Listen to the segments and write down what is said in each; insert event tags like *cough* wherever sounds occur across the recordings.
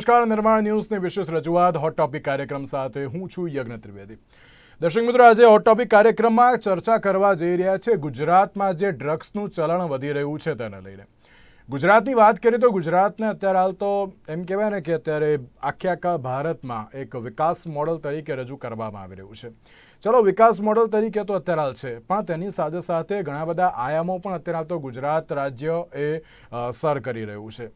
નમસ્કાર, નિર્માણ ન્યૂઝની વિશેષ રજૂઆત હોટ ટોપિક કાર્યક્રમ સાથે હું છું યજ્ઞ ત્રિવેદી. દર્શક મિત્રો, આજે હોટ ટોપિક કાર્યક્રમમાં ચર્ચા કરવા જઈ રહ્યા છે ગુજરાતમાં જે ડ્રગ્સનું ચલણ વધી રહ્યું છે તેને લઈને. ગુજરાતની વાત કરીએ તો ગુજરાતને અત્યારે હાલ તો એમ કહેવાય ને કે અત્યારે આખે આખા ભારતમાં એક વિકાસ મોડલ તરીકે રજૂ કરવામાં આવી રહ્યું છે. ચલો, વિકાસ મોડલ તરીકે તો અત્યારે હાલ છે, પણ તેની સાથે સાથે ઘણા બધા આયામો પણ અત્યારે હાલ તો ગુજરાત રાજ્ય એ સર કરી રહ્યું છે.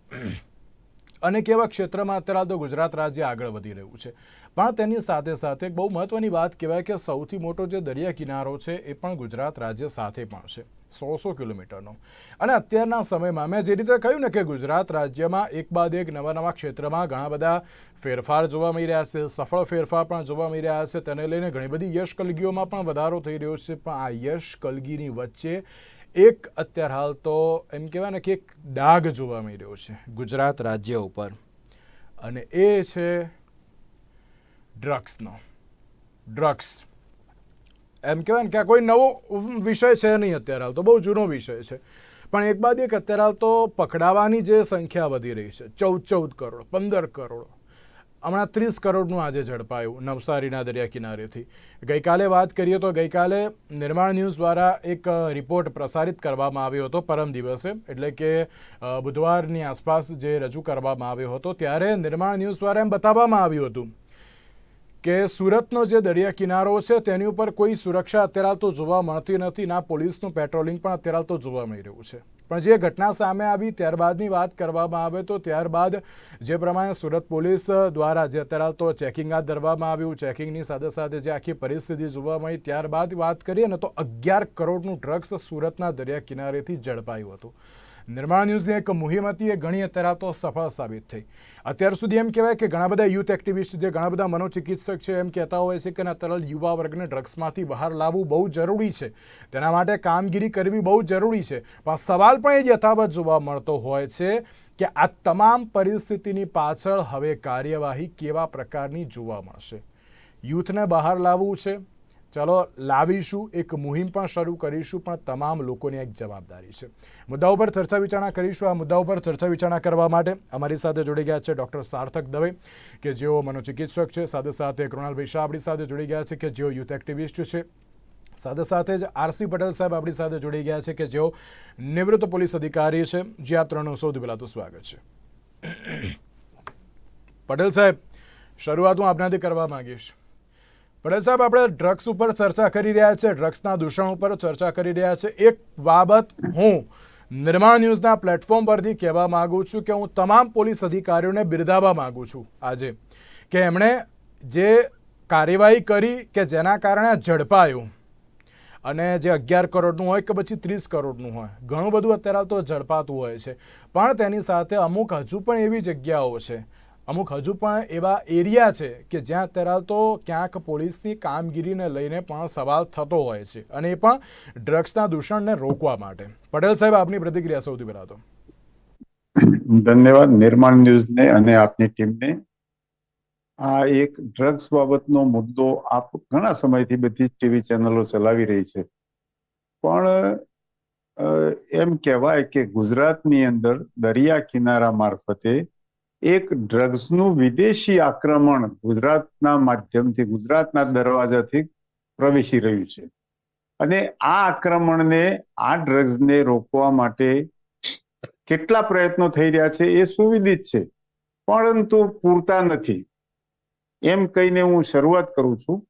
અનેક કેવા ક્ષેત્રમાં અત્યારે તો ગુજરાત રાજ્ય આગળ વધી રહ્યું છે. પણ તેની સાથે સાથે બહુ મહત્વની વાત કહેવાય કે સૌથી મોટો જે દરિયા કિનારો છે એ પણ ગુજરાત રાજ્ય સાથે પણ છે, સો સો કિલોમીટરનો. અને અત્યારના સમયમાં મેં જે રીતે કહ્યું ને કે ગુજરાત રાજ્યમાં એક બાદ એક નવા નવા ક્ષેત્રમાં ઘણા બધા ફેરફાર જોવા મળી રહ્યા છે, સફળ ફેરફાર પણ જોવા મળી રહ્યા છે. તેને લઈને ઘણી બધી યશ કલગીઓમાં પણ વધારો થઈ રહ્યો છે, પણ આ યશ કલગીની વચ્ચે એક અત્યાર હાલ તો એમ કહેવાય ને કે એક ડાઘ જોવા મળી રહ્યો છે ગુજરાત રાજ્ય ઉપર. અને એ છે ડ્રગ્સનો. ડ્રગ્સ. એમ કહેવાય ને કે આ કોઈ નવો વિષય છે નહીં અત્યારે હાલ તો, બહુ જૂનો વિષય છે. પણ એક બાદ એક અત્યારે હાલ તો પકડાવાની જે સંખ્યા વધી રહી છે, ચૌદ ચૌદ કરોડ, પંદર કરોડ. હમણાં ત્રીસ કરોડનું આજે ઝડપાયું નવસારીના દરિયા કિનારેથી. ગઈકાલે વાત કરીએ તો ગઈકાલે નિર્માણ ન્યૂઝ દ્વારા એક રિપોર્ટ પ્રસારિત કરવામાં આવ્યો હતો પરમ દિવસે, એટલે કે બુધવારની આસપાસ જે રજૂ કરવામાં આવ્યો હતો, ત્યારે નિર્માણ ન્યૂઝ દ્વારા એમ બતાવવામાં આવ્યું હતું કે સુરતનો જે દરિયા કિનારો છે, તેની ઉપર કોઈ સુરક્ષા અત્યારે તો જોવા મળતી નથી. ના, પોલીસનું પેટ્રોલિંગ પણ અત્યારે તો જોવા મળી રહ્યું છે. પણ જે ઘટના સામે આવી, ત્યારબાદની વાત કરવામાં આવે તો ત્યારબાદ જે પ્રમાણે સુરત પોલીસ દ્વારા જે અત્યારે તો ચેકિંગ હાથ ધરવામાં આવ્યું, ચેકિંગની સાથે સાથે જે આખી પરિસ્થિતિ જોવા મળી, ત્યારબાદ વાત કરીએ ને તો અગિયાર કરોડનું ડ્રગ્સ સુરતના દરિયા કિનારેથી ઝડપાયું હતું. નિર્માણ ન્યૂઝની એક મુહિમ હતી, એ ઘણી અત્યારે તો સફળ સાબિત થઈ. અત્યાર સુધી એમ કહેવાય કે ઘણા બધા યુથ એક્ટિવિસ્ટ જે ઘણા બધા મનોચિકિત્સક છે, એમ કહેતા હોય છે કે ના તરલ યુવા વર્ગને ડ્રગ્સમાંથી બહાર લાવવું બહુ જરૂરી છે. તેના માટે કામગીરી કરવી બહુ જરૂરી છે. પણ સવાલ પણ એ યથાવત જોવા મળતો હોય છે કે આ તમામ પરિસ્થિતિની પાછળ હવે કાર્યવાહી કેવા પ્રકારની જોવા મળશે? યુથને બહાર લાવવું છે ચલો લાવીશું, એક મુહિમ પણ શરૂ કરીશું, પણ તમામ લોકોની એક જવાબદારી છે. મુદ્દા ઉપર ચર્ચા વિચારણા કરીશું. આ મુદ્દા ઉપર ચર્ચા વિચારણા કરવા માટે અમારી સાથે જોડી ગયા છે ડૉક્ટર સાર્થક દવે, કે જેઓ મનોચિકિત્સક છે. સાથે સાથે કૃણાલભાઈ શાહ આપણી સાથે જોડી ગયા છે, કે જેઓ યુથ એક્ટિવિસ્ટ છે. સાથે સાથે જ આરસી પટેલ સાહેબ આપણી સાથે જોડી ગયા છે, કે જેઓ નિવૃત્ત પોલીસ અધિકારી છે. જે આ ત્રણનો સૌથી પહેલાં તો સ્વાગત છે. પટેલ સાહેબ, શરૂઆત હું આપનાથી કરવા માંગીશ. પટેલ સાહેબ, આપણે ડ્રગ્સ ઉપર ચર્ચા કરી રહ્યા છે ડ્રગ્સના દૂષણ ઉપર ચર્ચા કરી રહ્યા છે. એક બાબત હું નિર્માણ ન્યૂઝના પ્લેટફોર્મ પરથી કહેવા માગું છું કે હું તમામ પોલીસ અધિકારીઓને બિરદાવવા માગું છું આજે કે એમણે જે કાર્યવાહી કરી કે જેના કારણે ઝડપાયું અને જે અગિયાર કરોડનું હોય કે પછી ત્રીસ કરોડનું હોય, ઘણું બધું અત્યારે તો ઝડપાતું હોય છે. પણ તેની સાથે અમુક હજુ પણ એવી જગ્યાઓ છે અમુક હજુ પણ એવા એરિયા છે કે જ્યાં અત્યારે તો ક્યાંક પોલીસની કામગીરીને લઈને પણ સવાલ થતો હોય છે અને એ પણ ડ્રગ્સના દૂષણને રોકવા માટે. પટેલ સાહેબ, આપની પ્રતિક્રિયા સૌથી પહેલા તો. ધન્યવાદ. નિર્માણ ન્યૂઝને અને આપની ટીમને. આ એક ડ્રગ્સ બાબતનો મુદ્દો આપ ઘણા સમયથી બધી ટીવી ચેનલો ચલાવી રહી છે. પણ એમ કહેવાય કે ગુજરાતની અંદર દરિયા કિનારા મારફતે એક ડ્રગ્સનું વિદેશી આક્રમણ ગુજરાતના માધ્યમથી, ગુજરાતના દરવાજાથી પ્રવેશી રહ્યું છે. અને આ આક્રમણને, આ ડ્રગ્સને રોકવા માટે કેટલા પ્રયત્નો થઈ રહ્યા છે એ સુવિદિત છે. પરંતુ પૂરતા નથી. એમ કહીને હું શરૂઆત કરું છું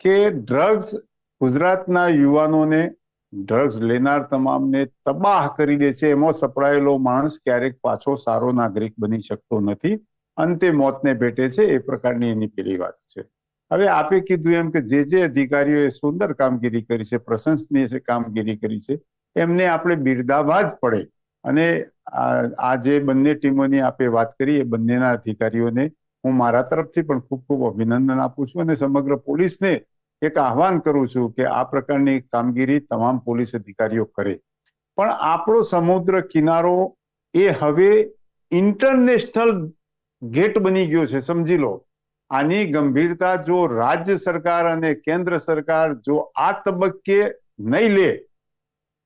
કે ડ્રગ્સ ગુજરાતના યુવાનોને ડ્રગ્સ લેનાર તમામને તબાહ કરી દે છે. એમાં સપડાયેલો માણસ ક્યારેક પાછો સારો નાગરિક બની શકતો નથી. અંતે મોતને ભેટે છે. એ પ્રકારની એની પેલી વાત છે. હવે આપે કીધું એમ કે જે જે અધિકારીઓએ સુંદર કામગીરી કરી છે, પ્રશંસનીય છે, કામગીરી કરી છે, એમને આપણે બિરદાવવા જ પડે. અને આ જે બંને ટીમોની આપે વાત કરી, એ બંનેના અધિકારીઓને હું મારા તરફથી પણ ખૂબ ખૂબ અભિનંદન આપું છું અને સમગ્ર પોલીસને એક આહવાન કરું છું કે આ પ્રકારની કામગીરી તમામ પોલીસ અધિકારીઓ કરે. પણ આપણો સમુદ્ર કિનારો એ હવે ઇન્ટરનેશનલ ગેટ બની ગયો છે, સમજી લો. આની ગંભીરતા જો રાજ્ય સરકાર અને કેન્દ્ર સરકાર જો આ તબક્કે નહીં લે,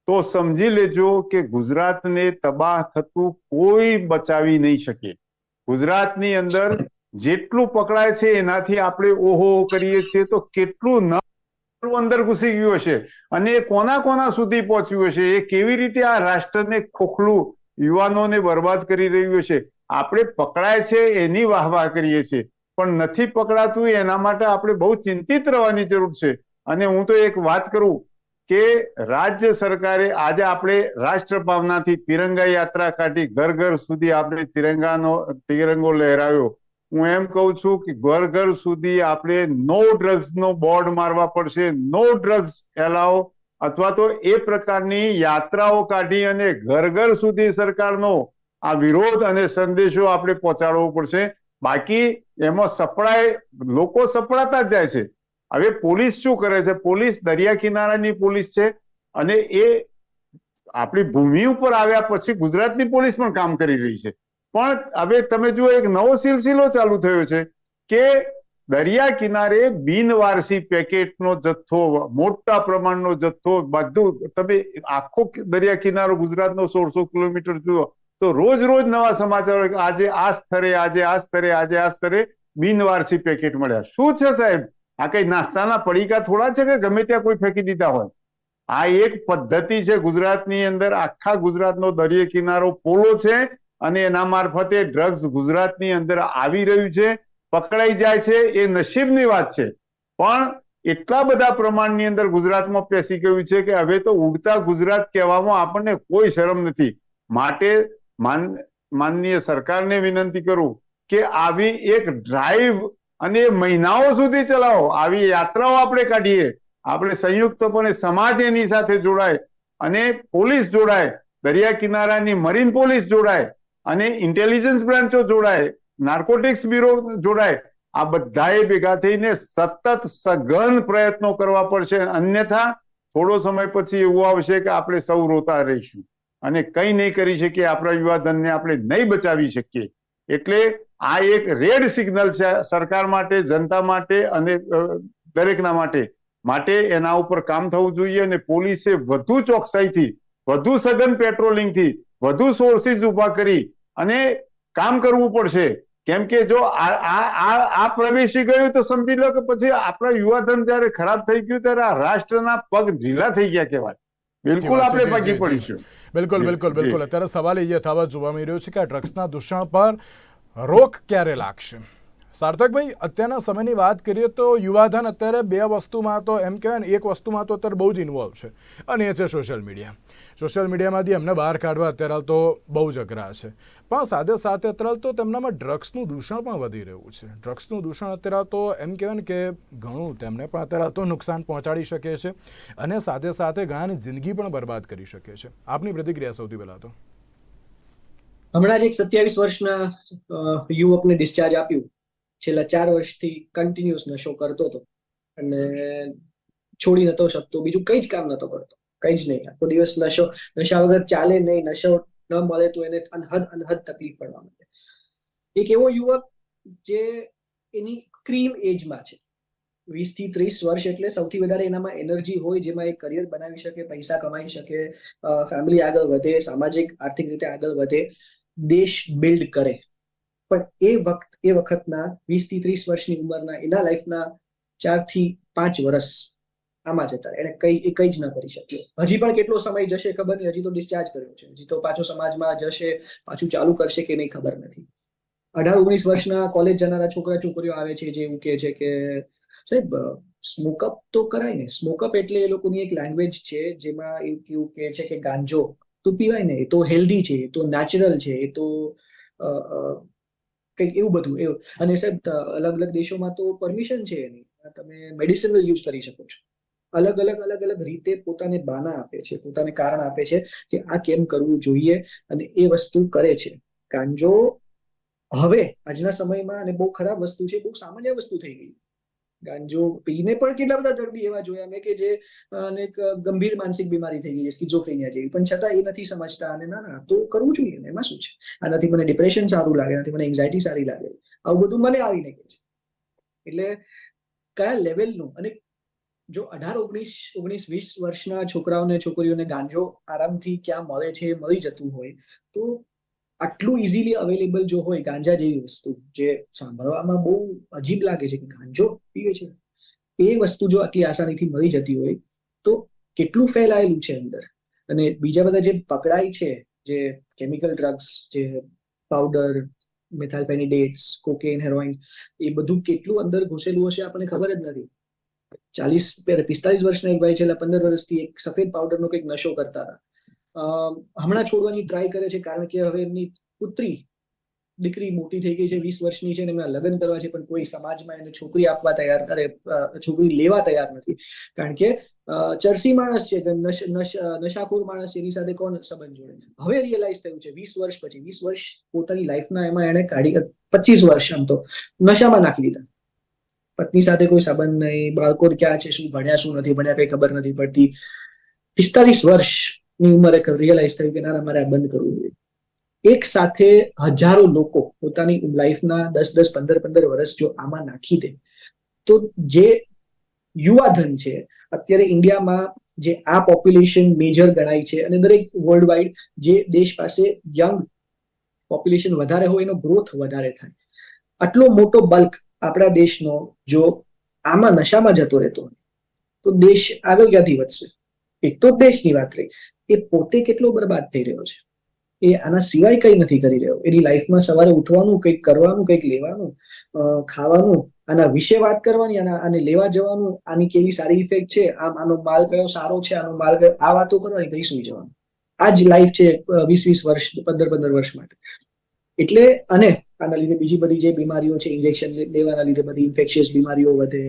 તો સમજી લેજો કે ગુજરાતને તબાહ થતું કોઈ બચાવી નહીં શકે. ગુજરાતની અંદર જેટલું પકડાય છે એનાથી આપણે ઓહો કરીએ છીએ તો કેટલું ન અંદર ઘૂસી ગયું હશે? અને એ કોના કોના સુધી પહોંચ્યું હશે? એ કેવી રીતે આ રાષ્ટ્રને ખોખલું યુવાનોને બરબાદ કરી રહ્યું હશે? આપણે પકડાય છે એની વાહવાહ કરીએ છીએ. પણ નથી પકડાતું એના માટે આપણે બહુ ચિંતિત રહેવાની જરૂર છે. અને હું તો એક વાત કરું કે રાજ્ય સરકારે આજે આપણે રાષ્ટ્ર ભાવનાથી તિરંગા યાત્રા કાઢી ઘર ઘર સુધી આપણે તિરંગાનો, તિરંગો લહેરાવ્યો. હું એમ કહું છું કે ઘર ઘર સુધી આપણે નો ડ્રગ્સ નો બોર્ડ મારવા પડશે. નો ડ્રગ્સ એલાવ અથવા તો એ પ્રકારની યાત્રાઓ કાઢી અને ઘર ઘર સુધી સરકારનો આ વિરોધ અને સંદેશો આપણે પહોંચાડવો પડશે. બાકી એમાં સપડાય, લોકો સપડાતા જ જાય છે. હવે પોલીસ શું કરે છે? પોલીસ દરિયા કિનારાની પોલીસ છે અને એ આપણી ભૂમિ ઉપર આવ્યા પછી ગુજરાતની પોલીસ પણ કામ કરી રહી છે. પણ હવે તમે જુઓ, એક નવો સિલસિલો ચાલુ થયો છે કે દરિયા કિનારે બિનવારસી પેકેટનો જથ્થો, મોટા પ્રમાણનો જથ્થો, બધું તમે આખો દરિયા કિનારો ગુજરાતનો સોળસો કિલોમીટર જુઓ, તો રોજ રોજ નવા સમાચારો આજે આ સ્તરે આજે આ સ્તરે આજે આ સ્તરે બિનવારસી પેકેટ મળ્યા. શું છે સાહેબ? આ કઈ નાસ્તાના પડીકા થોડા છે કે ગમે ત્યાં કોઈ ફેંકી દીધા હોય? આ એક પદ્ધતિ છે ગુજરાતની અંદર, આખા ગુજરાતનો દરિયા કિનારો પોલો છે. અને એના મારફતે ડ્રગ્સ ગુજરાતની અંદર આવી રહ્યું છે, પકડાઈ જાય છે, એ નસીબની વાત છે. પણ એટલા બધા પ્રમાણની અંદર ગુજરાતમાં પેસી ગયું છે કે હવે તો ઉડતા ગુજરાત કહેવામાં આપણને કોઈ શરમ નથી. માટે માન, માનનીય સરકારને વિનંતી કરું કે આવી એક ડ્રાઈવ અને મહિનાઓ સુધી ચલાવો. આવી યાત્રાઓ આપણે કાઢીએ. આપણે સંયુક્તપણે સમાજ એની સાથે જોડાય અને પોલીસ જોડાય. દરિયા કિનારાની મરીન પોલીસ જોડાય. અને ઇન્ટેલિજન્સ બ્રાન્ચો જોડાય નાર્કોટિક્સ બ્યુરો જોડાય, આ બધાએ ભેગા થઈને સતત સઘન પ્રયત્નો કરવા પડશે. અન્યથા થોડો સમય પછી એવું આવશે કે આપણે સૌ રોતા રહીશું. અને કંઈ નહીં કરી શકીએ, આપણા યુવાધનને આપણે નહીં બચાવી શકીએ. એટલે આ એક રેડ સિગ્નલ છે સરકાર માટે, જનતા માટે અને દરેકના માટે. માટે એના ઉપર કામ થવું જોઈએ અને પોલીસે વધુ ચોકસાઈથી, વધુ સઘન પેટ્રોલિંગથી વધુ સોર્સિસ ઊભા કરી અને કામ કરવું પડશે. કેમ કે જો આ પ્રવેશી ગયું તો સમજી લો કે પછી આપણા યુવાધન જયારે ખરાબ થઈ ગયું ત્યારે આ રાષ્ટ્રના પગ ઢીલા થઈ ગયા કહેવાય. બિલકુલ આપણે ભાગી પડીશું. બિલકુલ બિલકુલ બિલકુલ. અત્યારે સવાલ એ યથાવત જોવા મળી રહ્યો છે કે આ ડ્રગ્સના દૂષણ પર રોક ક્યારે લાગશે? સાર્થકભાઈ, અત્યારના સમયની વાત કરીએ તો યુવાધન અત્યારે બે વસ્તુમાં તો એમ કહેવાય ને, એક વસ્તુમાં તો અત્યારે બહુ જ ઇન્વોલ્વ છે અને એ છે સોશિયલ મીડિયા સોશિયલ મીડિયામાંથી એમને બહાર કાઢવા અત્યારે તો બહુ જ અઘરા છે. પણ સાથે સાથે અત્યારે તો તેમનામાં ડ્રગ્સનું દૂષણ પણ વધી રહ્યું છે. ડ્રગ્સનું દૂષણ અત્યારે તો એમ કહેવાય ને કે ઘણું તેમને પણ અત્યારે તો નુકસાન પહોંચાડી શકે છે અને સાથે સાથે ઘણાની જિંદગી પણ બરબાદ કરી શકે છે. આપની પ્રતિક્રિયા સૌથી પહેલાં તો. હમણાં જ એક સત્યાવીસ વર્ષના યુવકને ડિસ્ચાર્જ આપ્યું. છેલ્લા ચાર વર્ષથી કન્ટિન્યુઅસ નશો કરતો હતો. અને છોડી નતો શકતો, બીજું કઈ જ કામ નતો કરતો. કઈ જ નહીં. આખો દિવસ નશો નશા વગર ચાલે નહીં, નશો ન મળે તો એને અનહદ અનહદ તકલીફ પડવા માંડે. એક એવો યુવક જે એની ક્રીમ એજમાં છે. વીસથી ત્રીસ વર્ષ એટલે સૌથી વધારે એનામાં એનર્જી હોય, જેમાં એ કરિયર બનાવી શકે, પૈસા કમાઈ શકે ફેમિલી આગળ વધે, સામાજિક, આર્થિક રીતે આગળ વધે, દેશ બિલ્ડ કરે. પણ એ વખત એ વખતના વીસથી ત્રીસ વર્ષની ઉંમરના એના લાઈફના ચારથી પાંચ વર્ષ આમાં જતા એને કઈ, એ કઈ જ ન કરી શક્યો હજી પણ કેટલો સમય જશે ખબર નહીં, હજી તો ડિસ્ચાર્જ કર્યો છે. હજી તો પાછો સમાજમાં જશે, પાછું ચાલુ કરશે કે નહીં ખબર નથી. અઢાર, ઓગણીસ વર્ષના કોલેજ જનારા છોકરા, છોકરીઓ આવે છે જે એવું કે છે કે, સાહેબ સ્મોકઅપ તો કરાય ને. સ્મોકઅપ એટલે એ લોકોની એક લેંગ્વેજ છે જેમાં એવું કેવું કે છે કે ગાંજો. તો પીવાય ને. એ તો હેલ્ધી છે, એ તો નેચરલ છે, એ તો કંઈક એવું બધું, એવું. અને સાહેબ અલગ અલગ દેશોમાં તો પરમિશન છે એની. તમે મેડિસિનલ યુઝ કરી શકો છો. અલગ અલગ અલગ અલગ રીતે પોતાને બાના આપે છે, પોતાને કારણ આપે છે કે આ કેમ કરવું જોઈએ અને એ વસ્તુ કરે છે. ગાંજો હવે, આજના સમયમાં અને બહુ ખરાબ વસ્તુ છે, બહુ સામાન્ય વસ્તુ થઈ ગઈ. ગાંજો પીને પણ કેટલા બધા દર્દી એવા જોયા. મેં કે જે અનેક ગંભીર માનસિક બીમારી થઈ ગઈ છે સ્કિઝોફ્રેનિયા જેવી. પણ છતાં એ નથી સમજતા અને ના ના, તો કરવું જોઈએ ને, એમાં શું છે? આનાથી મને ડિપ્રેશન સારું લાગે, આનાથી મને એન્ઝાયટી સારી લાગે. આવું બધું મને આવીને કહે છે. એટલે કયા લેવલનું અને જો અઢાર, ઓગણીસ ઓગણીસ, વીસ વર્ષના છોકરાઓને, છોકરીઓને ગાંજો આરામથી ક્યાં મળે છે, મળી જતું હોય, તો આટલું ઇઝીલી અવેલેબલ જો હોય ગાંજા જેવી વસ્તુ, જે સાંભળવામાં બહુ અજીબ લાગે છે કે ગાંજો પીવે છે. એ વસ્તુ જો આટલી આસાનીથી મળી જતી હોય, તો કેટલું ફેલાયેલું છે અંદર? અને બીજા બધા જે પકડાય છે, જે કેમિકલ ડ્રગ્સ જે પાવડર મેથાલ્ફેનિડેટ્સ કોકેન હેરોઇન એ બધું કેટલું અંદર ઘૂસેલું હશે આપણને ખબર જ નથી. ચાલીસ પિસ્તાલીસ વર્ષના એક ભાઈ છેલ્લા પંદર વર્ષથી એક સફેદ પાવડરનો કંઈક નશો કરતા હતા. હમણાં છોડવાની ટ્રાય કરે છે કારણ કે હવે એમની પુત્રી દીકરી મોટી થઈ ગઈ છે, વીસ વર્ષની છે અને એમના લગ્ન કરવા છે, પણ કોઈ સમાજમાં એને છોકરી આપવા તૈયાર, અરે છોકરી લેવા તૈયાર નથી. કારણ કે ચરસી માણસ છે નશાખોર માણસ એની સાથે કોણ સંબંધ જોડે? હવે રિયલાઇઝ થયું છે, વીસ વર્ષ પછી, વીસ વર્ષ પોતાની લાઈફના એમાં એને કાઢી, પચીસ વર્ષ આમ તો નશામાં નાખી દીધા. પત્ની સાથે કોઈ સંબંધ નહીં બાળકો ક્યાં છે, શું ભણ્યા, શું નથી ભણ્યા, કઈ ખબર નથી પડતી. પિસ્તાલીસ વર્ષની ઉંમરે રિયલાઇઝ થયું કે ના ના, મારે આ બંધ કરવું જોઈએ. એક સાથે હજારો લોકો પોતાની લાઈફના દસ દસ, પંદર પંદર વર્ષ જો આમાં નાખી દે, તો જે યુવાધન છે, અત્યારે ઇન્ડિયામાં જે આ પોપ્યુલેશન મેજર ગણાય છે અને દરેક વર્લ્ડ વાઇડ જે દેશ પાસે યંગ પોપ્યુલેશન વધારે હોય એનો ગ્રોથ વધારે થાય. આટલો મોટો બલ્ક આપણા દેશનો જો આમાં નશામાં જતો રહેતો હોય, તો દેશ આગળ ક્યાંથી વધશે? એક તો દેશની વાત રહી. એ પોતે કેટલો બરબાદ થઈ રહ્યો છે? એ આના સિવાય કંઈ નથી કરી રહ્યો. એની લાઈફમાં સવારે ઉઠવાનું, કંઈક કરવાનું, કંઈક લેવાનું ખાવાનું, આના વિશે વાત કરવાની, આના, આને લેવા જવાનું, આની કેવી સારી ઇફેક્ટ છે? આમ આનો માલ કયો સારો છે? આનો માલ કયો? આ વાતો કરવાની, પછી સુઈ જવાનું? આ જ લાઈફ છે વીસ વીસ વર્ષ, પંદર પંદર વર્ષ માટે. એટલે, અને આના લીધે બીજી બધી જે બીમારીઓ છે ઇન્જેક્શન લેવાના લીધે બધી ઇન્ફેક્શિયસ બીમારીઓ વધે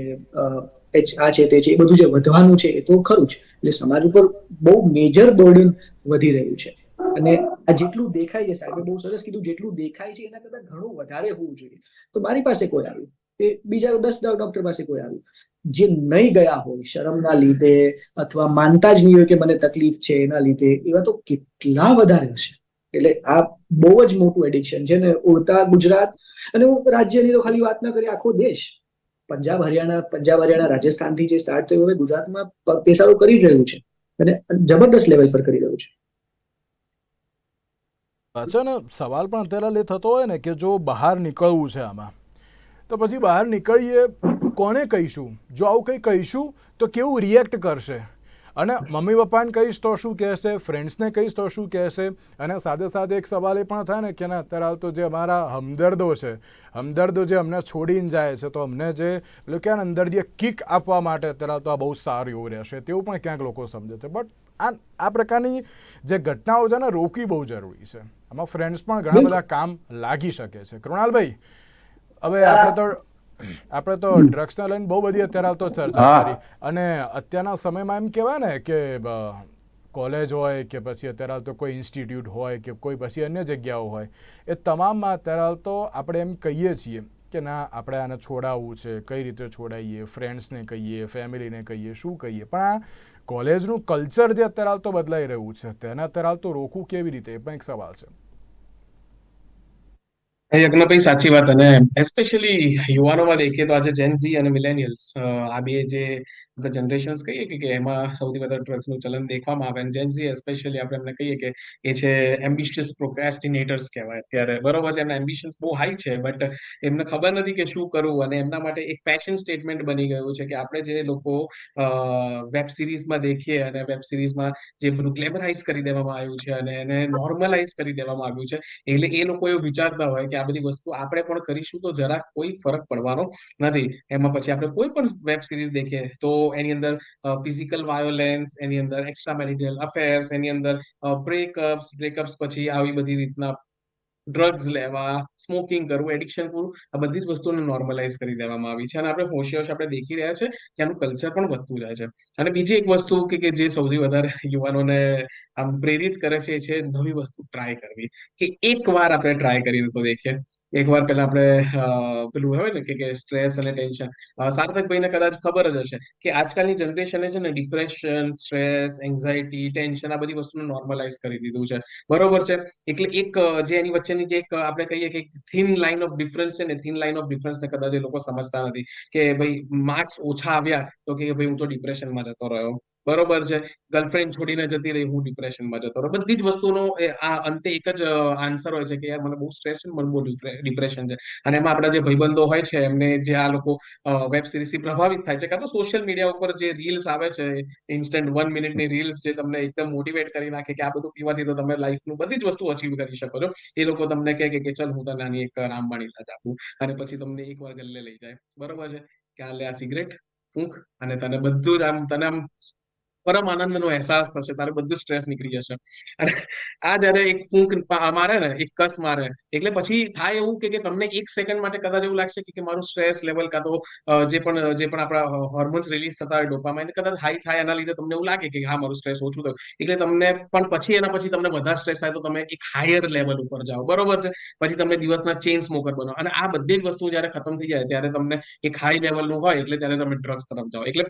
એચ- આ છે તે છે, એ બધું જે વધવાનું છે એ તો ખરું જ. એટલે સમાજ ઉપર બહુ મેજર બર્ડન વધી રહ્યું છે. અને આ જેટલું દેખાય છે સાહેબે, બહુ સરસ કીધું, જેટલું દેખાય છે એના કરતાં ઘણું વધારે હોવું જોઈએ. તો મારી પાસે કોઈ આવ્યું? એ બીજા દસ ડોક્ટર પાસે કોઈ આવ્યું? જે નહીં ગયા હોય, શરમના લીધે અથવા માનતા જ નહીં હોય કે મને તકલીફ છે એના લીધે, એવા તો કેટલા વધારે હશે? એટલે આ બહુ જ મોટું એડિક્શન છે ને ઉડતા ગુજરાત અને હું રાજ્યની તો ખાલી વાત ના કરી, આખો દેશ પંજાબ, હરિયાણા પંજાબ, હરિયાણા, રાજસ્થાનથી જે સ્ટાર્ટ થયું હવે ગુજરાતમાં પ- પેસારો કરી રહ્યું છે અને જબરદસ્ત લેવલ પર કરી રહ્યું છે. અચ્છા ને, સવાલ પણ અત્યારે એ થતો હોય ને કે જો બહાર નીકળવું છે આમાં, તો પછી બહાર નીકળીએ કોને કહીશું? જો આવું કંઈ કહીશું, તો કેવું રિએક્ટ કરશે? અને મમ્મી પપ્પાને કહીશ તો શું કહેશે ફ્રેન્ડ્સને કહીશ તો શું કહેશે? અને સાથે સાથે એક સવાલ એ પણ થાય ને કે ના અત્યારે હાલ તો જે અમારા હમદર્દો છે હમદર્દો જે અમને છોડીને જાય છે તો અમને જે એટલે કે અંદરથી એક કિક આપવા માટે અત્યારે તો આ બહુ સારું એવું રહેશે તેવું પણ ક્યાંક લોકો સમજે છે. બટ આ આ પ્રકારની જે ઘટનાઓ છે ને રોકવી બહુ જરૂરી છે. આમાં ફ્રેન્ડ્સ પણ ઘણા બધા કામ લાગી શકે છે. કૃણાલભાઈ હવે આપણે તો આપણે તો ડ્રગ્સને લઈને બહુ બધી અત્યારે હાલ તો ચર્ચા કરી. અને અત્યારના સમયમાં એમ કહેવાય ને કે કોલેજ હોય કે પછી અત્યારે હાલ તો કોઈ ઇન્સ્ટિટ્યૂટ હોય કે કોઈ પછી અન્ય જગ્યાઓ હોય એ તમામમાં અત્યારે હાલ તો આપણે એમ કહીએ છીએ કે ના આપણે આને છોડાવવું છે કઈ રીતે છોડાવીએ ફ્રેન્ડ્સને કહીએ ફેમિલીને કહીએ શું કહીએ? પણ આ કોલેજનું કલ્ચર જે અત્યારે હાલ તો બદલાઈ રહ્યું છે તેને અત્યારે હાલ તો રોકવું કેવી રીતે? એ પણ એક સવાલ છે. યજ્ઞભાઈ સાચી વાત અને એસ્પેશિયલી યુવાનોમાં દેખીએ તો આજે જેન ઝી અને મિલેનિયલ્સ આ બે જે આપણે જનરેશન્સ કહીએ કે એમાં સૌથી વધારે ડ્રગ્સનું ચલન દેખવામાં આવે. અને જેન ઝી એસ્પેશિયલી આપણે એમને કહીએ કે એ છે એમ્બિશિયસ પ્રોક્રેસ્ટિનેટર્સ કહેવાય. અત્યારે બરોબર છે, એમના એમ્બિશન્સ બહુ હાઈ છે બટ એમને ખબર નથી કે શું કરવું અને એમના માટે એક ફેશન સ્ટેટમેન્ટ બની ગયું છે કે આપણે જે લોકો વેબ સિરીઝમાં દેખીએ અને વેબ સિરીઝમાં જે બધું ગ્લેમરાઇઝ કરી દેવામાં આવ્યું છે અને એને નોર્મલાઇઝ કરી દેવામાં આવ્યું છે, એટલે એ લોકો એવું વિચારતા હોય કે આ બધી વસ્તુ આપણે પણ કરીશું તો જરા કોઈ ફરક પડવાનો નથી. એમાં પછી આપણે કોઈ પણ વેબ સિરીઝ દેખીએ તો એની અંદર ફિઝિકલ વાયોલેન્સ એની અંદર એક્સ્ટ્રા મેરિટલ અફેર્સ એની અંદર બ્રેકઅપ્સ બ્રેકઅપ્સ પછી આવી બધી રીતના ડ્રગ્સ લેવા સ્મોકિંગ કરવું એડિક્શન કરવું આ બધી જ વસ્તુને નોર્મલાઇઝ કરી દેવામાં આવી છે. અને આપણે હોશિયાર આપણે દેખી રહ્યા છે કે આનું કલ્ચર પણ વધતું જાય છે. અને બીજી એક વસ્તુ કે કે જે સૌથી વધારે *laughs* યુવાનોને આમ પ્રેરિત કરે છે, એ છે નવી વસ્તુ ટ્રાય કરવી. કે એક વાર આપણે ટ્રાય કરીને તો દેખીએ. એક વાર પહેલા આપણે પેલું હોય ને કે સ્ટ્રેસ અને ટેન્શન. સાર્થકભાઈને કદાચ ખબર જ હશે કે આજકાલની જનરેશને છે ને ડિપ્રેશન, સ્ટ્રેસ, એન્ઝાયટી, ટેન્શન આ બધી વસ્તુને નોર્મલાઇઝ કરી દીધું છે. બરોબર છે? એટલે એક જે એની વચ્ચેની જે એક આપણે કહીએ કે થીન લાઇન ઓફ ડિફરન્સ છે ને થીન લાઇન ઓફ ડિફરન્સને કદાચ એ લોકો સમજતા નથી કે ભાઈ માર્ક્સ ઓછા આવ્યા તો કે ભાઈ હું તો ડિપ્રેશનમાં જતો રહ્યો. બરોબર છે. ગર્લફ્રેન્ડ છોડીને જતી રહી, હું ડિપ્રેશનમાં જતો રહ્યો. બધી જ વસ્તુનો આ અંતે એક જ આન્સર હોય છે કે યાર મને બહુ સ્ટ્રેસ છે મને બહુ ડિપ્રેશન છે. અને એમાં આપણા જે ભાઈબંધો હોય છે, એમને જે આ લોકો વેબ સિરીઝથી પ્રભાવિત થાય છે, કાં તો સોશિયલ મીડિયા ઉપર જે રીલ્સ આવે છે ઇન્સ્ટન્ટ વન મિનિટની રીલ્સ જે તમને એકદમ મોટિવેટ કરી નાખે કે આ બધું પીવાથી તો તમે લાઈફનું બધી જ વસ્તુ અચીવ કરી શકો છો. એ લોકો તમને કહે કે ચલ હું તને આની એક રામબાણી લાજ આપું અને પછી તમને એકવાર ગલ્લે લઈ જાય. બરોબર છે? કે આ લે આ સિગરેટ ફૂંક અને તને બધું જ આમ, તને આમ પરમ આનંદનો અહેસાસ થશે. તારે બધું સ્ટ્રેસ નીકળી જશે. અને આ જયારે એક ફૂંક મારે ને, એક કસ મારે, એટલે પછી થાય એવું કે તમને એક સેકન્ડ માટે કદાચ એવું લાગશે કે મારું સ્ટ્રેસ લેવલ કાં તો જે પણ જે પણ આપણા હોર્મોન્સ રિલીઝ થતા હોય ડોપામાઇન કદાચ હાઈ થાય એના લીધે તમને એવું લાગે કે હા, મારું સ્ટ્રેસ ઓછું થયું. એટલે તમને પણ પછી, એના પછી તમને બધા સ્ટ્રેસ થાય તો તમે એક હાયર લેવલ ઉપર જાઓ. બરોબર છે? પછી તમે દિવસના ચેન સ્મોકર બનો અને આ બધી જ વસ્તુઓ જ્યારે ખતમ થઈ જાય, ત્યારે તમને એક હાઈ લેવલનું હોય, એટલે ત્યારે તમે ડ્રગ્સ તરફ જાઓ. એટલે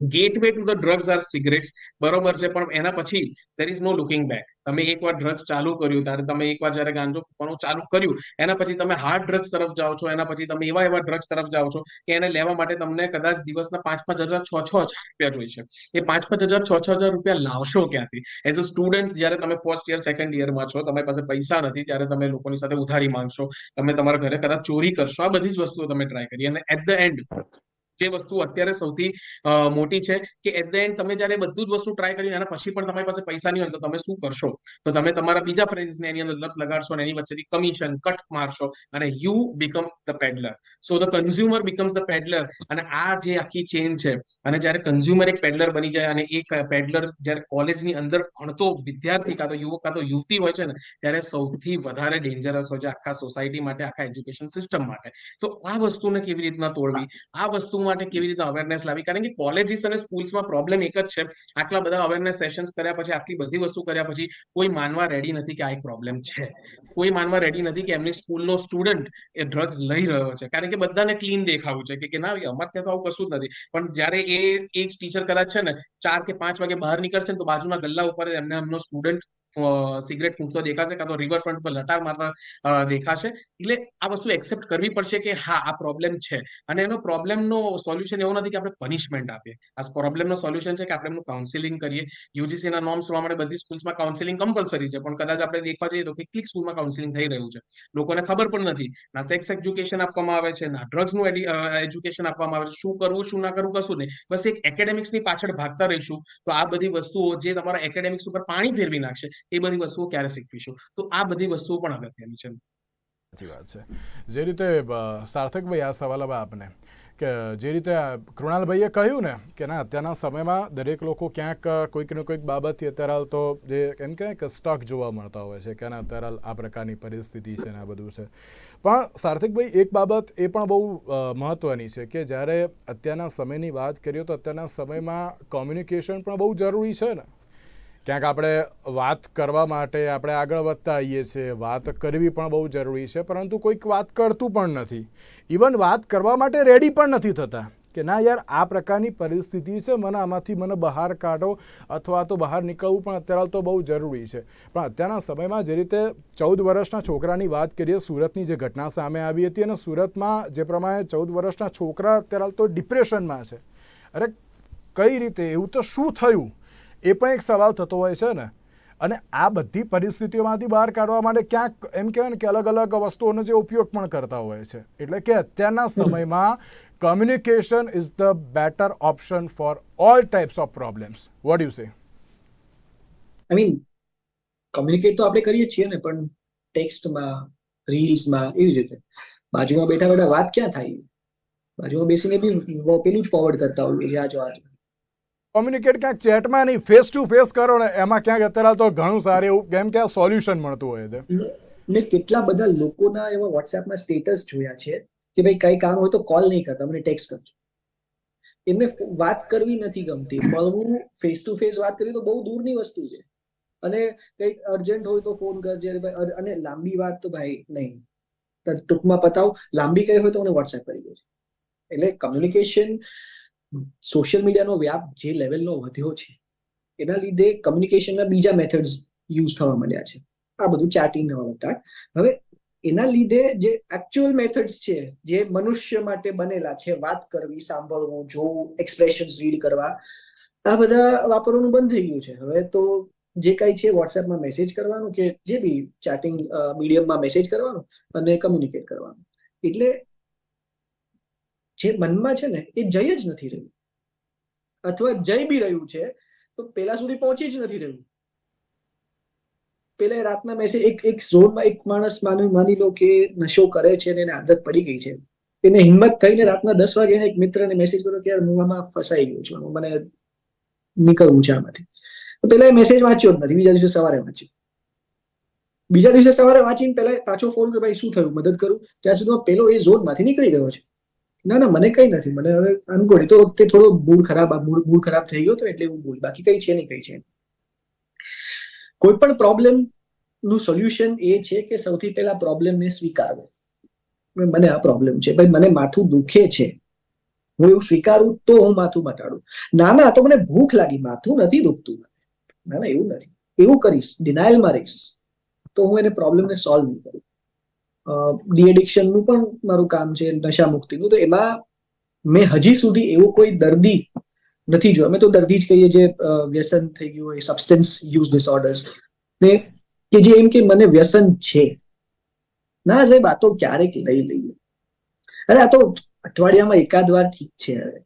gateway to the drugs are cigarettes બરોબર છે, પણ એના પછી there is no looking back તમે એકવાર ડ્રગ્સ ચાલુ કર્યું ત્યારે તમે એકવાર જ્યારે ગાંજો ફૂંકવાનું ચાલુ કર્યું, એના પછી તમે હાર્ડ ડ્રગ્સ તરફ જાઓ છો, એના પછી તમે એવા એવા ડ્રગ્સ તરફ જાઓ છો કે એને લેવા માટે તમને કદાચ દિવસના પાંચ પાંચ હજાર છ છ હજાર રૂપિયા જોઈશે એ પાંચ પાંચ હજાર છ છ હજાર રૂપિયા લાવશો ક્યાંથી? એઝ અ સ્ટુડન્ટ જ્યારે તમે ફર્સ્ટ યર સેકન્ડ યરમાં છો, તમારી પાસે પૈસા નથી, ત્યારે તમે લોકોની સાથે ઉધારી માંગશો. તમે તમારા ઘરે કદાચ ચોરી કરશો, આ બધી જ વસ્તુઓ તમે ટ્રાય કરી. અને એટ ધ એન્ડ જે વસ્તુ અત્યારે સૌથી મોટી છે કે એટ ધ એન્ડ તમે જ્યારે બધું જ વસ્તુ ટ્રાય કરી એના પછી પણ તમારી પાસે પૈસા નહીં હોય તો તમે શું કરશો? તો તમે તમારા બીજા ફ્રેન્ડ્સને એની અંદર લત લગાડશો અને એની વચ્ચેથી કમિશન કટ મારશો અને you become the peddler so the consumer becomes the peddler અને આ જે આખી ચેન છે અને જ્યારે કન્ઝ્યુમર એક પેડલર બની જાય અને એક પેડલર જ્યારે કોલેજની અંદર ભણતો વિદ્યાર્થી કાં તો યુવક કાં તો યુવતી હોય છે ને, ત્યારે સૌથી વધારે ડેન્જરસ હોય છે આખા સોસાયટી માટે, આખા એજ્યુકેશન સિસ્ટમ માટે. તો આ વસ્તુને કેવી રીતના તોડવી? આ વસ્તુ માટે કેવી રીતે અવેરનેસ લાવી કારણ કે કોલેજીસ અને સ્કૂલ્સમાં પ્રોબ્લેમ એક જ છે. આટલા બધા અવેરનેસ સેશન્સ કર્યા પછી, આટલી બધી વસ્તુ કર્યા પછી કોઈ માનવા રેડી નથી કે આ એક પ્રોબ્લેમ છે. કોઈ માનવા રેડી નથી કે એમની સ્કૂલનો સ્ટુડન્ટ એ ડ્રગ્સ લઈ રહ્યો છે. કારણ કે બધાને ક્લીન દેખાવું છે કે ના અમારે ત્યાં તો આવું કશું જ નથી. પણ જ્યારે એ એ જ ટીચર કદાચ છે ને, ચાર કે પાંચ વાગે બહાર નીકળશે ને તો બાજુના ગલ્લા ઉપર એમને એમનો સ્ટુડન્ટ સિગરેટ ફૂંકતો દેખાશે કાં તો રિવરફ્રન્ટ પર લટાર મારતા દેખાશે. એટલે આ વસ્તુ એક્સેપ્ટ કરવી પડશે કે હા, આ પ્રોબ્લેમ છે. અને એનો પ્રોબ્લેમનો સોલ્યુશન એવું નથી કે આપણે પનિશમેન્ટ આપીએ. આ પ્રોબ્લેમનો સોલ્યુશન છે કે આપણે એમનું કાઉન્સિલિંગ કરીએ. યુજીસીના નોર્મ્સ માટે બધી સ્કૂલ્સમાં કાઉન્સિલિંગ કમ્પલસરી છે. પણ કદાચ આપણે દેખવા જઈએ તો કેટલીક સ્કૂલમાં કાઉન્સિલિંગ થઈ રહ્યું છે. લોકોને ખબર પણ નથી. ના સેક્સ એજ્યુકેશન આપવામાં આવે છે, ના ડ્રગ્સનું એજ્યુકેશન આપવામાં આવે છે. શું કરવું, શું ના કરવું, કશું નહીં. બસ એક એકેડેમિક્સની પાછળ ભાગતા રહીશું. તો આ બધી વસ્તુઓ જે તમારા એકેડેમિક્સ ઉપર પાણી ફેરવી નાખશે એ બધી વસ્તુઓ ક્યારે શીખવીશું? તો આ બધી વસ્તુઓ પણ અગત્યની છે. સાચી વાત છે. જે રીતે સાર્થકભાઈ આ સવાલ હવે આપને કે જે રીતે કૃણાલભાઈએ કહ્યું ને કે ના, અત્યારના સમયમાં દરેક લોકો ક્યાંક કોઈક ને કોઈક બાબતથી અત્યારે હાલ તો જે એમ કહેવાય કે સ્ટક જોવા મળતા હોય છે કે ના, અત્યારે હાલ આ પ્રકારની પરિસ્થિતિ છે ને આ બધું છે. પણ સાર્થકભાઈ એક બાબત એ પણ બહુ મહત્ત્વની છે કે જ્યારે અત્યારના સમયની વાત કરીએ તો અત્યારના સમયમાં કોમ્યુનિકેશન પણ બહુ જરૂરી છે ને. ક્યાંક આપણે વાત કરવા માટે આપણે આગળ વધતા આવીએ છીએ. વાત કરવી પણ બહુ જરૂરી છે, પરંતુ કોઈક વાત કરતું પણ નથી. ઇવન વાત કરવા માટે રેડી પણ નથી થતા કે ના યાર, આ પ્રકારની પરિસ્થિતિ છે, મને આમાંથી મને બહાર કાઢો અથવા તો બહાર નીકળવું પણ અત્યારે તો બહુ જરૂરી છે. પણ અત્યારના સમયમાં જે રીતે ચૌદ વર્ષના છોકરાની વાત કરીએ, સુરતની જે ઘટના સામે આવી હતી અને સુરતમાં જે પ્રમાણે ચૌદ વર્ષના છોકરા અત્યારે તો ડિપ્રેશનમાં છે. અરે, કઈ રીતે? એવું તો શું થયું? એ પણ એક સવાલ થતો હોય છે ને. અને આ બધી પરિસ્થિતિઓમાંથી બહાર કાઢવા માટે ક્યાંક એમ કહેવાય ને કે અલગ અલગ વસ્તુઓનો જે ઉપયોગ પણ કરતા હોય છે. એટલે કે અત્યારના સમયમાં communication is the better option for all types of problems what you say I mean communicate તો આપણે કરીએ છીએ ને પણ ટેક્સ્ટમાં રીલ્સમાં એવી રીતે. બાજુમાં બેઠા બેઠા વાત ક્યાં થાય? બાજુમાં બેસીને બી પેલું જ ફોરવર્ડ કરતા હોઈએ કે આ જો આ જો. કોમ્યુનિકેટ ક્યાંક ચેટમાં નહીં ફેસ ટુ ફેસ કરો ને, એમાં ક્યાંક અત્યારે તો ઘણું સારું એવું, કેમ કે સોલ્યુશન મળતું હોય છે. ને કેટલા બધા લોકોના એવા વોટ્સએપમાં સ્ટેટસ જોયા છે કે ભાઈ કઈ કામ હોય તો કોલ નહીં કરતા મને ટેક્સ્ટ કરજો. એમને વાત કરવી નથી ગમતી. મળવું ફેસ ટુ ફેસ વાત કરવી તો બહુ દૂરની વસ્તુ છે. અને કંઈક અર્જન્ટ હોય તો ફોન કરજે અને લાંબી વાત તો ભાઈ નહીં. ટૂંકમાં પતાવ, લાંબી કઈ હોય તો મને વોટ્સએપ કરી દેજો. એટલે કમ્યુનિકેશન સોશિયલ મીડિયાનો વ્યાપ જે લેવલનો વધ્યો છે, એના લીધે કમ્યુનિકેશનના બીજા મેથડ્સ યુઝ થવા માંડ્યા છે. આ બધું ચાટિંગ નવા બધા હવે એના લીધે જે એકચ્યુઅલ મેથડ્સ છે, જે મનુષ્ય માટે બનેલા છે, વાત કરવી, સાંભળવું, જોવું એક્સપ્રેશન્સ રીડ કરવા, આ બધા વાપરવાનું બંધ થઈ ગયું છે. હવે તો જે કાંઈ છે વોટ્સએપમાં મેસેજ કરવાનું કે જે બી ચેટિંગ મીડિયમમાં મેસેજ કરવાનું અને કમ્યુનિકેટ કરવાનું. એટલે જે મનમાં છે ને, એ જઈ જ નથી રહ્યું. અથવા જઈ બી રહ્યું છે, તો પેલા સુધી પહોંચી જ નથી રહ્યું. પેલા રાતના મેસેજ, એક એક ઝોનમાં એક માણસ માની માની લો કે નશો કરે છે અને એને આદત પડી ગઈ છે. એને હિંમત થઈને રાતના દસ વાગે એક મિત્રને મેસેજ કર્યો કે, યાર, હું આમાં ફસાઈ ગયો છું મને નીકળવું છે આમાંથી. તો પેલા એ મેસેજ વાંચ્યો જ નથી, બીજા દિવસે સવારે વાંચ્યો. બીજા દિવસે સવારે વાંચીને પેલા પાછો ફોન કર્યો, ભાઈ, શું થયું? મદદ કરું? ત્યાં સુધીમાં પેલો એ ઝોનમાંથી નીકળી ગયો છે. ના ના, મને કઈ નથી. મને હવે અનુકૂળ તો વખતે થોડો મૂડ ખરાબ મૂડ મૂડ ખરાબ થઈ ગયો તો એટલે એવું બોલ. બાકી કઈ છે નહીં, કઈ છે. કોઈ પણ પ્રોબ્લેમનું સોલ્યુશન એ છે કે સૌથી પહેલા પ્રોબ્લેમને સ્વીકારવો. સ્વીકારો મને આ પ્રોબ્લેમ છે. ભાઈ, મને માથું દુખે છે. હું એવું સ્વીકારું તો હું માથું મટાડું. ના ના તો મને ભૂખ લાગી. માથું નથી દુખતું. ના ના, એવું નથી. એવું કરીશ. ડિનાયલમાં રહીશ. તો હું એને પ્રોબ્લેમને સોલ્વ નહીં કરું. ડી એડિક્શનનું પણ મારું કામ છે નશા મુક્તિનું તો એમાં મેં હજી સુધી એવો કોઈ દર્દી નથી જોયો. અમે તો દર્દી જ કહીએ જે વ્યસન થઈ ગયું હોય સબસ્ટન્સ યુઝ ડિસઓર્ડર્સ ને કે જે એમ કે મને વ્યસન છે. ના સાહેબ, આ તો ક્યારેક લઈ લઈએ. અરે, આ તો અઠવાડિયામાં એકાદ વાર ઠીક છે હવે.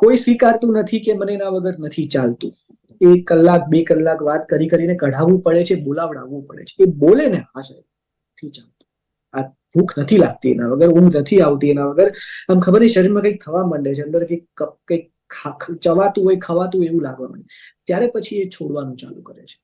કોઈ સ્વીકારતું નથી કે મને એના વગર નથી ચાલતું. એક કલાક, બે કલાક વાત કરી કરીને કઢાવવું પડે છે, બોલાવડાવવું પડે છે. એ બોલે ને, હા સાહેબ નથી ચાલતું આ ભૂખ નથી લાગતી એના વગર, ઊંઘ નથી આવતી એના વગર. આમ ખબર નહીં, શરીરમાં કંઈક થવા માંડે છે, અંદર કંઈક કંઈક ચવાતું હોય, ખવાતું એવું લાગવા માંડે. ત્યારે પછી એ છોડવાનું ચાલુ કરે છે.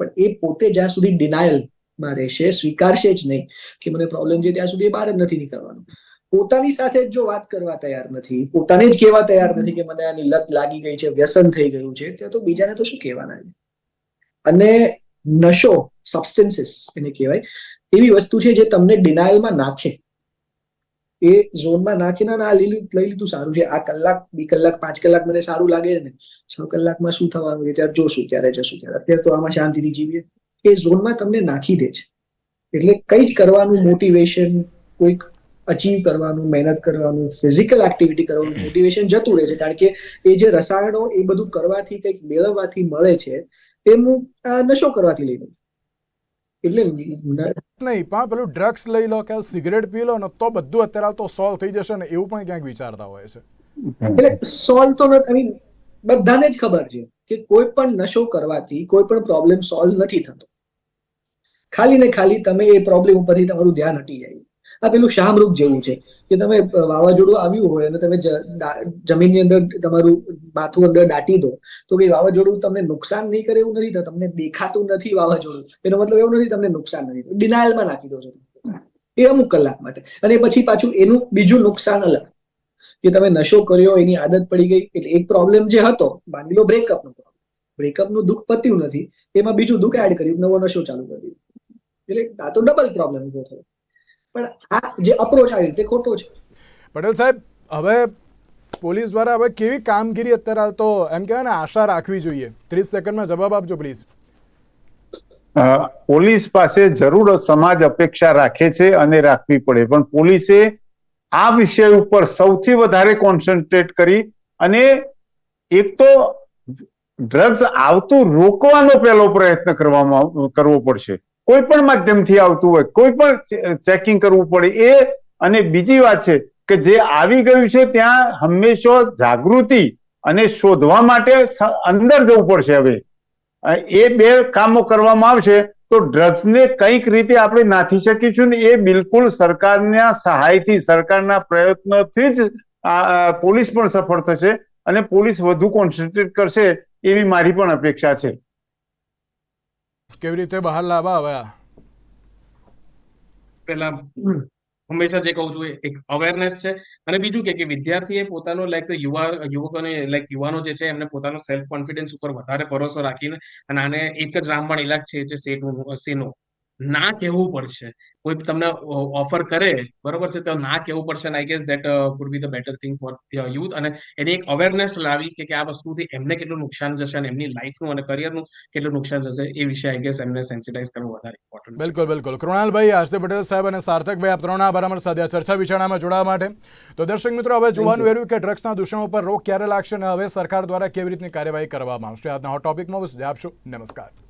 પણ એ પોતે જ્યાં સુધી ડિનાયલમાં રહેશે, સ્વીકારશે જ નહીં કે મને પ્રોબ્લેમ છે, ત્યાં સુધી એ બહાર જ નથી નીકળવાનું. પોતાની સાથે જ જો વાત કરવા તૈયાર નથી, પોતાને જ કહેવા તૈયાર નથી કે મને આની લત લાગી ગઈ છે, વ્યસન થઈ ગયું છે, ત્યાં તો બીજાને તો શું કહેવાના છે? અને નશો સબસ્ટન્સીસ એને કહેવાય એવી વસ્તુ છે જે તમને ડિનાયલમાં નાખે. એ ઝોનમાં નાખીને આ લઈ લીધું સારું છે. આ કલાક, બે કલાક, પાંચ કલાક મને સારું લાગે છે ને, છ કલાકમાં શું થવાનું છે? ત્યારે જોશું, ત્યારે જશું, ત્યારે. અત્યારે તો આમાં શાંતિથી જીવીએ. એ ઝોનમાં તમને નાખી દે છે. એટલે કંઈ જ કરવાનું મોટિવેશન કોઈક અચીવ કરવાનું, મહેનત કરવાનું ફિઝિકલ એક્ટિવિટી કરવાનું મોટિવેશન જતું રહે છે. કારણ કે એ જે રસાયણો એ બધું કરવાથી કંઈક મેળવવાથી મળે છે એ હું નશો કરવાથી લઈ લઉં એટલે નહીં, પણ પેલું ડ્રગ્સ લઈ લો કે સિગરેટ પી લો ને તો બધું અત્યારે તો સોલ્વ થઈ જશે ને એવું પણ ક્યાંક વિચારતા હોય છે. એટલે સોલ્વ તો નથી બધાને જ ખબર છે કે કોઈ પણ નશો કરવાથી કોઈ પણ પ્રોબ્લેમ સોલ્વ નથી થતો. ખાલી ને ખાલી તમે એ પ્રોબ્લેમ ઉપરથી તમારું ધ્યાન હટી જાય. આ પેલું શામરૂખ જેવું છે, કે તમે વાવાઝોડું આવ્યું હોય અને તમે જમીનની અંદર તમારું માથું અંદર દાટી દો, તો કે વાવાઝોડું તમને નુકસાન નહીં કરે એવું નથી તમને દેખાતું નથી વાવાઝોડું. એનો મતલબ એવું નથી તમને નુકસાન નથી ડિનાયલમાં નાખી દો છો એ અમુક કલાક માટે. અને પછી પાછું એનું બીજું નુકસાન અલગ. કે તમે નશો કર્યો, એની આદત પડી ગઈ, એટલે એક પ્રોબ્લેમ જે હતો, માની લો બ્રેકઅપ નો પ્રોબ્લેમ બ્રેકઅપનું દુઃખ પત્યું નથી, એમાં બીજું દુઃખ એડ કર્યું, નવો નશો ચાલુ કરી દીધો. એટલે આ તો ડબલ પ્રોબ્લેમ ઊભો થયો. પણ આ જે અપ્રોચ આવી તે ખોટો છે. પટેલ સાહેબ હવે પોલીસ દ્વારા હવે કેવી કામગીરી અત્યારે હાલ તો એમ કહેવાય ને આશા રાખવી જોઈએ. ત્રીસ સેકન્ડમાં જવાબ આપજો પ્લીઝ પોલીસ પાસે જરૂર સમાજ અપેક્ષા રાખે છે અને રાખવી પડે. પણ પોલીસે આ વિષય ઉપર સૌથી વધારે કોન્સન્ટ્રેટ કરી અને એક તો ડ્રગ્સ આવતું રોકવાનો પહેલો પ્રયત્ન કરવામાં કરવો પડશે. કોઈ પણ માધ્યમથી આવતું હોય, કોઈ પણ ચેકિંગ કરવું પડે, એ અને બીજી વાત છે કે જે આવી ગયું છે ત્યાં હંમેશા જાગૃતિ અને શોધવા માટે અંદર જવું પડશે હવે. એ બે કામો કરવામાં આવશે તો ડ્રગ્સને કંઈક રીતે આપણે નાથી શકીશું ને એ બિલકુલ સરકારના સહાયથી, સરકારના પ્રયત્નથી જ પોલીસ પણ સફળ થશે અને પોલીસ વધુ કોન્સન્ટ્રેટ કરશે એવી મારી પણ અપેક્ષા છે. કેવી રીતે બહાર લાવવા હવે પેલા હંમેશા જે કહું છું એક અવેરનેસ છે. અને બીજું કે કે વિદ્યાર્થીએ પોતાનો લાઈક યુવા, યુવકોને લાઈક યુવાનો જે છે, એમને પોતાનો સેલ્ફ કોન્ફિડન્સ ઉપર વધારે ભરોસો રાખીને અને આને એક જ રામબાણ ઇલાજ છે જે સેનો. ના કહેવું પડશે. કોઈ તમને ઓફર કરે બરોબર છે તો ના કહેવું પડશે I guess that could be the better thing for youth અને એની એક અવેરનેસ લાવી કે આ વસ્તુથી એમને કેટલું નુકસાન જશે અને એમની લાઈફનું અને કરિયરનું કેટલું નુકસાન જશે એ વિશે આઈ ગેસ એમને સેન્સિટાઇઝ કરવું વધારે ઇમ્પોર્ટન્ટ બિલકુલ બિલકુલ. કૃણાલભાઈ આરસી પટેલ સાહેબ અને સાર્થકભાઈ આપ ત્રણ બરાબર સાથે ચર્ચા વિચારણામાં જોડાવા માટે. તો દર્શક મિત્રો હવે જોવાનું રહ્યું કે ડ્રગ્સના દૂષણો પર રોક ક્યારે લાગશે અને હવે સરકાર દ્વારા કેવી રીતની કાર્યવાહી કરવામાં આવશે? આજના હોટ ટોપિકમાં બસ આપશો. નમસ્કાર.